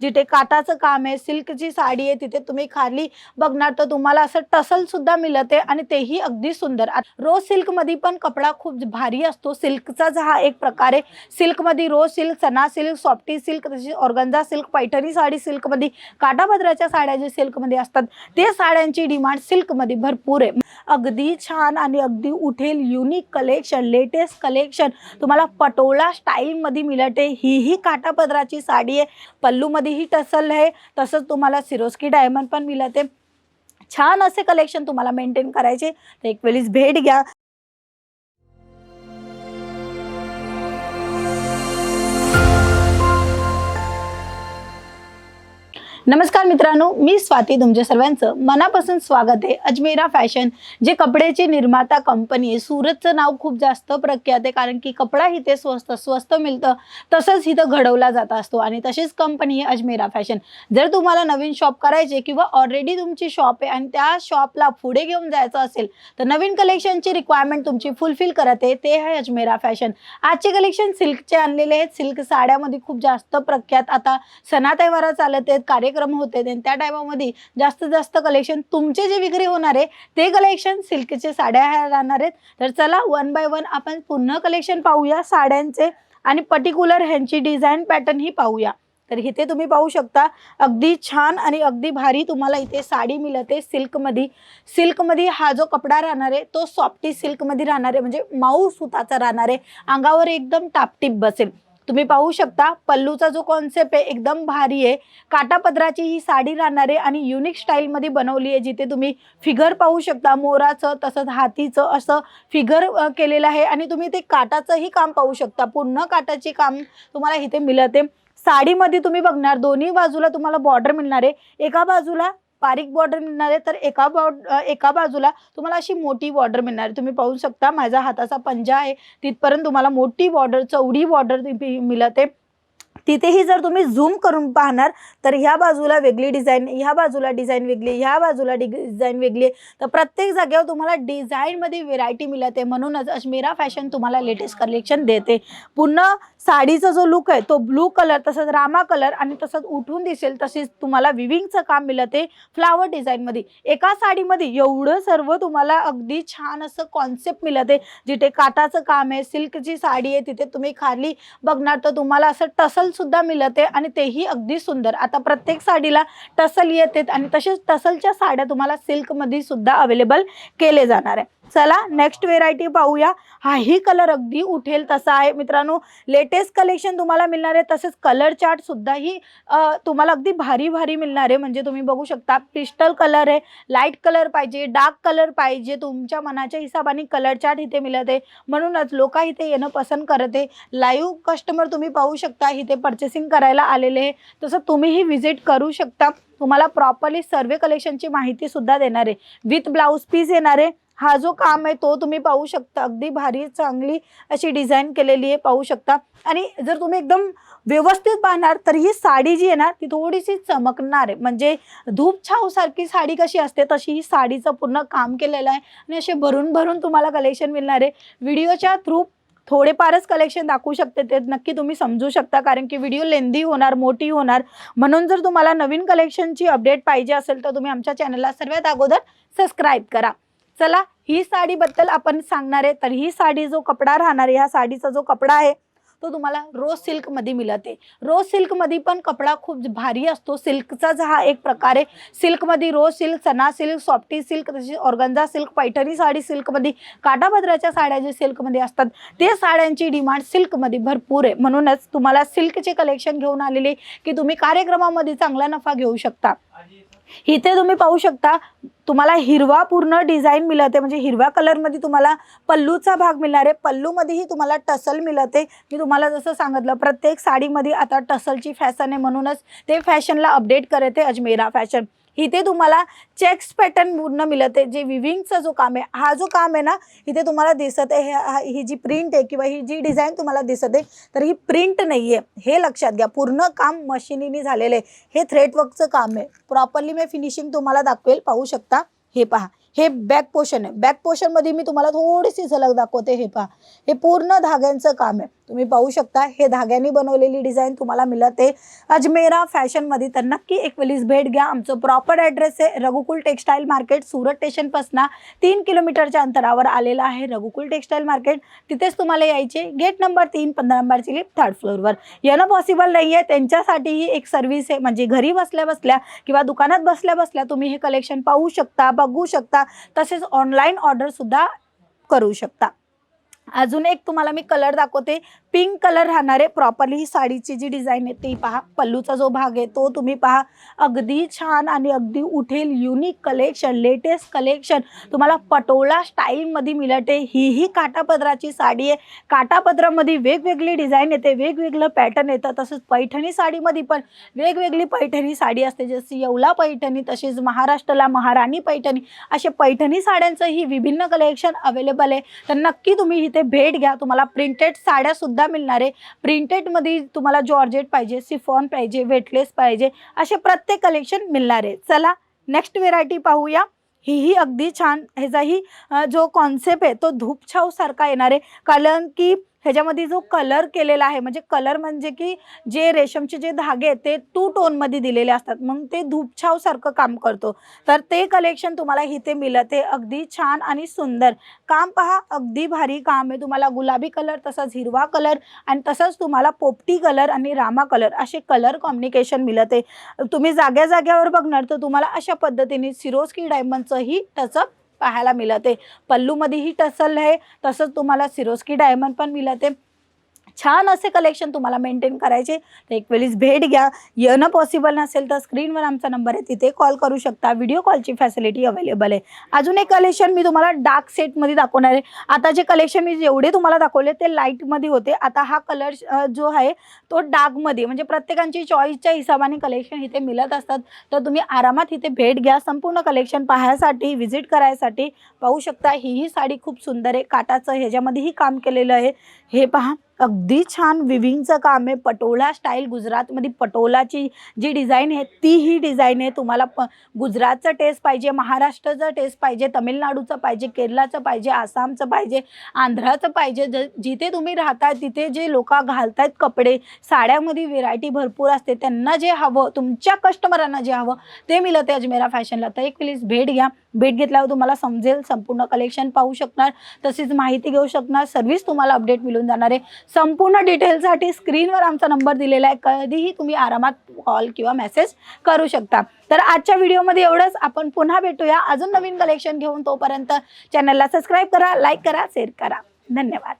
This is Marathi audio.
जिथे काटाचं काम आहे सिल्कची साडी आहे तिथे तुम्ही खाली बघणार तर तुम्हाला असं टसल सुद्धा आहे आणि तेही अगदी सुंदर. रोज सिल्कमध्ये पण कपडा खूप भारी असतो. सिल्कचाच हा एक प्रकार आहे. सिल्कमध्ये रोज सिल्क सना सिल्क सॉफ्टी सिल्क तशी ऑर्गन्झा सिल्क पैठणी साडी सिल्कमध्ये काटाभद्राच्या साड्या जे सिल्कमध्ये असतात ते साड्यांची डिमांड सिल्कमध्ये भरपूर आहे. अगदी छान आणि अगदी उठेल युनिक कलेक्शन लेटेस्ट कलेक्शन तुम्हाला पटोला स्टाईलमध्ये मिळत मिळते. ही ही साडी आहे. पल्लूमध्ये मध्ये ही टसल आहे तसंच तुम्हाला सिरोस्की डायमंड पण मिळते. छान असे कलेक्शन तुम्हाला मेंटेन करायचे. तर एक वेळीस भेट घ्या. नमस्कार मित्रांनो मी स्वाती तुमच्या सर्वांचं मनापासून स्वागत आहे. अजमेरा फॅशन जे कपड्याची निर्माता कंपनी आहे. सुरतचं नाव खूप जास्त प्रख्यात आहे कारण की कपडा इथे स्वस्त स्वस्त मिळतं तसंच इथं घडवला जात असतो. आणि तशीच कंपनी आहे अजमेरा फॅशन. जर तुम्हाला नवीन शॉप करायचे किंवा ऑलरेडी तुमची शॉप आहे आणि त्या शॉपला पुढे घेऊन जायचं असेल तर नवीन कलेक्शनची रिक्वायरमेंट तुमची फुलफिल करत आहे ते आहे अजमेरा फॅशन. आजचे कलेक्शन सिल्कचे आणलेले आहेत. सिल्क साड्यामध्ये खूप जास्त प्रख्यात. आता सणा तेव्हारा चालत आहेत कार्यक्रम होते. आणि त्या टायमामध्ये जास्तीत जास्त कलेक्शन तुमचे जे विक्री होणार आहे ते कलेक्शन सिल्कचे साड्या राहणार आहेत. तर चला वन बाय वन आपण पुन्हा कलेक्शन पाहूया. साड्यांचे आणि पर्टिक्युलर ह्यांची डिझाईन पॅटर्न ही पाहूया. तर इथे तुम्ही पाहू शकता अगदी छान आणि अगदी भारी तुम्हाला इथे साडी मिळते सिल्कमध्ये सिल्कमध्ये हा जो कपडा राहणार आहे तो सॉफ्टी सिल्कमध्ये राहणार आहे. म्हणजे माऊ सुताचा राहणार आहे. अंगावर एकदम टापटीप बसेल. तुम्ही पाहू शकता पल्लूचा जो कॉन्सेप्ट आहे एकदम भारी आहे. काटापदराची ही साडी राहणार आहे आणि युनिक स्टाईलमध्ये बनवली आहे जिथे तुम्ही फिगर पाहू शकता मोराचं तसंच हातीचं असं फिगर केलेलं आहे. आणि तुम्ही ते काटाचंही काम पाहू शकता पूर्ण काटाचे काम तुम्हाला इथे मिळते. साडीमध्ये तुम्ही बघणार दोन्ही बाजूला तुम्हाला बॉर्डर मिळणार आहे. एका बाजूला बारीक बॉर्डर मिळणार आहे तर एका बॉर्ड एका बाजूला तुम्हाला अशी मोठी बॉर्डर मिळणार आहे. तुम्ही पाहू शकता माझा हाताचा पंजा आहे तिथपर्यंत तुम्हाला मोठी बॉर्डर चौडी बॉर्डर मिळते तिथेही जर तुम्ही झूम करून पाहणार तर ह्या बाजूला वेगळी डिझाईन ह्या बाजूला डिझाईन वेगळी ह्या बाजूला डिझाईन वेगळी तर प्रत्येक जागेवर तुम्हाला डिझाईनमध्ये व्हेरायटी मिळते. म्हणूनच अजमेरा फॅशन तुम्हाला लेटेस्ट कलेक्शन देते. पुन्हा साडीचा जो लुक आहे तो ब्लू कलर तसंच रामा कलर आणि तसंच उठून दिसेल तसेच तुम्हाला विविंगचं काम मिळते फ्लावर डिझाईनमध्ये एका साडीमध्ये एवढं सर्व तुम्हाला अगदी छान असं कॉन्सेप्ट मिळते जिथे काटाचं काम आहे सिल्कची साडी आहे तिथे तुम्ही खाली बघणार तर तुम्हाला असं टसलसुद्धा मिळत मिळते आणि तेही अगदी सुंदर. आता प्रत्येक साडीला टसल येते आणि तसेच टसलच्या साड्या तुम्हाला सिल्कमध्ये सुद्धा अवेलेबल केले जाणार आहे. चला नेक्स्ट व्हेरायटी पाहूया. हाही कलर अगदी उठेल तसा आहे. मित्रांनो लेटेस्ट कलेक्शन तुम्हाला मिळणार आहे. तसेच कलर चार्ट सुद्धाही तुम्हाला अगदी भारी भारी मिळणार आहे. म्हणजे तुम्ही बघू शकता पिस्टल कलर आहे लाइट कलर पाहिजे डार्क कलर पाहिजे. तुमच्या मनाच्या हिशोबाने कलर चार्ट इथे मिळत आहे. म्हणूनच लोक इथे येणं पसंत करत आहे. लाईव्ह कस्टमर तुम्ही पाहू शकता इथे पर्चेसिंग करायला आलेले आहे. तसं तुम्हीही व्हिजिट करू शकता. तुम्हाला प्रॉपरली सर्वे कलेक्शनची माहिती सुद्धा देणार आहे. विथ ब्लाऊज पीस येणार आहे. हा जो काम आहे तो तुम्ही पाहू शकता. अगदी भारी चांगली अशी डिझाईन केलेली आहे पाहू शकता. आणि जर तुम्ही एकदम व्यवस्थित पाहणार तर ही साडी जी आहे ना ती थोडीशी चमकणार आहे. म्हणजे धूपछावसारखी साडी कशी असते तशी ही साडीचं पूर्ण काम केलेलं आहे. आणि असे भरून भरून तुम्हाला कलेक्शन मिळणार आहे. व्हिडिओच्या थ्रू थोडेफारच कलेक्शन दाखवू शकते ते. नक्की तुम्ही समजू शकता कारण की व्हिडिओ लेंदी होणार मोठी होणार. म्हणून जर तुम्हाला नवीन कलेक्शनची अपडेट पाहिजे असेल तर तुम्ही आमच्या चॅनलला सर्वात अगोदर सबस्क्राईब करा. चला ही साडीबद्दल आपण सांगणार आहे. तर ही साडी जो कपडा राहणार आहे ह्या साडीचा जो कपडा आहे तो तुम्हाला रोज सिल्कमध्ये मिळते रोज सिल्कमध्ये पण कपडा खूप भारी असतो. सिल्कचाच हा एक प्रकार आहे. सिल्कमध्ये रोज सिल्क सना सिल्क सॉफ्टी सिल्क तशी ऑर्गंजा सिल्क पैठणी साडी सिल्कमध्ये काटाभद्राच्या साड्या जे सिल्कमध्ये असतात ते साड्यांची डिमांड सिल्कमध्ये भरपूर आहे. म्हणूनच तुम्हाला सिल्कचे कलेक्शन घेऊन आलेले की तुम्ही कार्यक्रमामध्ये चांगला नफा घेऊ शकता. इथे तुम्ही पाहू शकता तुम्हाला हिरवा पूर्ण डिझाईन मिळते. म्हणजे हिरव्या कलरमध्ये तुम्हाला पल्लूचा भाग मिळणार आहे. पल्लूमध्येही तुम्हाला टसल मिळते. मी तुम्हाला जसं सांगितलं प्रत्येक साडीमध्ये आता टसलची फॅशन आहे म्हणूनच ते फॅशनला अपडेट करते अजमेरा फॅशन इथे तुम्हाला चेक्स पॅटर्न पूर्ण आहे. जे विविंगचा जो काम आहे हा जो काम आहे ना इथे तुम्हाला दिसत आहे. ही जी प्रिंट आहे किंवा ही जी डिझाईन तुम्हाला दिसत आहे तर ही प्रिंट नाही आहे हे लक्षात घ्या. पूर्ण काम मशिनीने झालेलं आहे. हे थ्रेडवर्कचं काम आहे. प्रॉपरली मी फिनिशिंग तुम्हाला दाखवेल. पाहू शकता. हे पहा हे बॅक पोर्शन आहे. बॅक पोर्शनमध्ये मी तुम्हाला थोडीशी झलक दाखवते हे पहा. हे पूर्ण धाग्यांचं काम आहे. तुम्ही पाहू शकता हे धाग्यांनी बनवलेली डिझाईन तुम्हाला मिळते अजमेरा फॅशनमध्ये तर नक्की एक वेळीस भेट घ्या. आमचं प्रॉपर ॲड्रेस आहे रघुकुल टेक्सटाईल मार्केट सुरत स्टेशनपासून तीन किलोमीटरच्या अंतरावर आलेलं आहे रघुकुल टेक्सटाईल मार्केट तिथेच तुम्हाला यायचे. गेट नंबर तीन पंधरा नंबरची लिफ्ट थर्ड फ्लोअरवर येणं पॉसिबल नाही आहे त्यांच्यासाठीही एक सर्व्हिस आहे. म्हणजे घरी बसल्या बसल्या किंवा दुकानात बसल्या बसल्या तुम्ही हे कलेक्शन पाहू शकता. बघू शकता. तसेच ऑनलाईन ऑर्डरसुद्धा करू शकता. अजून एक तुम्हाला मी कलर दाखवते. पिंक कलर राहणारे प्रॉपरली ही साडीची जी डिझाईन आहे ती पहा. पल्लूचा जो भाग आहे तो तुम्ही पहा. अगदी छान आणि अगदी उठेल युनिक कलेक्शन लेटेस्ट कलेक्शन तुम्हाला पटोला स्टाईलमध्ये मिळते. ही ही काटापदराची साडी आहे. काटापदरामध्ये वेगवेगळी डिझाईन येते वेगवेगळं पॅटर्न येतं. तसंच पैठणी साडीमध्ये पण वेगवेगळी पैठणी साडी असते. जशी येवला पैठणी तसेच महाराष्ट्राला महाराणी पैठणी. असे पैठणी साड्यांचंही विभिन्न कलेक्शन अवेलेबल आहे. तर नक्की तुम्ही इथे भेट घ्या. तुम्हाला प्रिंटेड साड्या सुद्धा मिळणार आहे. प्रिंटेडमध्ये तुम्हाला जॉर्जेट पाहिजे सिफॉन पाहिजे वेटलेस पाहिजे असे प्रत्येक कलेक्शन मिळणार आहे. चला नेक्स्ट व्हेरायटी पाहूया. हीही अगदी छान ह्याचाही जो कॉन्सेप्ट आहे तो धूपछावसारखा येणार आहे. कारण की ह्याच्यामध्ये जो कलर केलेला आहे म्हणजे कलर म्हणजे की जे रेशमचे जे धागे आहेत ते टू टोनमध्ये दिलेले असतात. मग ते धूपछाव सारखं काम करतो. तर ते कलेक्शन तुम्हाला इथे मिळते अगदी छान आणि सुंदर. काम पहा अगदी भारी काम आहे. तुम्हाला गुलाबी कलर तसंच हिरवा कलर आणि तसंच तुम्हाला पोपटी कलर आणि रामा कलर असे कलर कॉम्बिनेशन मिळते तुम्ही जाग्या जाग्यावर बघणार तर तुम्हाला अशा पद्धतीने सिरोस्की डायमंडचंही टचअप पाहायला मिळते. पल्लूमध्येही टसल आहे. तसंच तुम्हाला सिरोस्की डायमंड पण मिळते. छान असे कलेक्शन तुम्हाला मेंटेन करायचे. तर एक वेळीस भेट घ्या. येणं पॉसिबल नसेल तर स्क्रीनवर आमचा नंबर आहे. तिथे कॉल करू शकता. व्हिडिओ कॉलची फॅसिलिटी अवेलेबल आहे. अजून एक कलेक्शन मी तुम्हाला डार्क सेटमध्ये दाखवणार आहे. आता जे कलेक्शन मी जेवढे तुम्हाला दाखवले ते लाईटमध्ये होते. आता हा कलर जो आहे तो डार्कमध्ये म्हणजे प्रत्येकांची चॉईसच्या हिशोबाने कलेक्शन इथे मिळत असतात. तर तुम्ही आरामात इथे भेट घ्या. संपूर्ण कलेक्शन पाहण्यासाठी व्हिजिट करायसाठी पाहू शकता. ही ही साडी खूप सुंदर आहे. काटाचं ह्याच्यामध्येही काम केलेलं आहे. हे पहा. अगदी छान विविंगचं काम आहे. पटोला स्टाईल गुजरातमध्ये पटोलाची जी डिझाईन आहे ती ही डिझाईन आहे. तुम्हाला प गुजरातचं टेस्ट पाहिजे महाराष्ट्राचं टेस्ट पाहिजे तमिळनाडूचं पाहिजे केरलाचं पाहिजे आसामचं पाहिजे आंध्राचं पाहिजे. ज जिथे तुम्ही राहता तिथे जे लोक घालतायत कपडे साड्यामध्ये व्हेरायटी भरपूर असते. त्यांना जे हवं तुमच्या कस्टमरांना जे हवं ते मिळते अजमेरा फॅशनला तर एक प्लीज भेट घ्या. भेट घेतल्यावर तुम्हाला समजेल संपूर्ण कलेक्शन पाहू शकणार तसेच माहिती घेऊ शकणार सर्व्हिस तुम्हाला अपडेट मिळून जाणार आहे. संपूर्ण डिटेलसाठी स्क्रीनवर आमचा नंबर दिलेला आहे. कधीही तुम्ही आरामात कॉल किंवा मेसेज करू शकता. तर आजच्या व्हिडिओमध्ये एवढंच. आपण पुन्हा भेटूया. अजून नवीन कलेक्शन घेऊन तोपर्यंत चॅनलला सबस्क्राईब करा लाईक करा शेअर करा. धन्यवाद.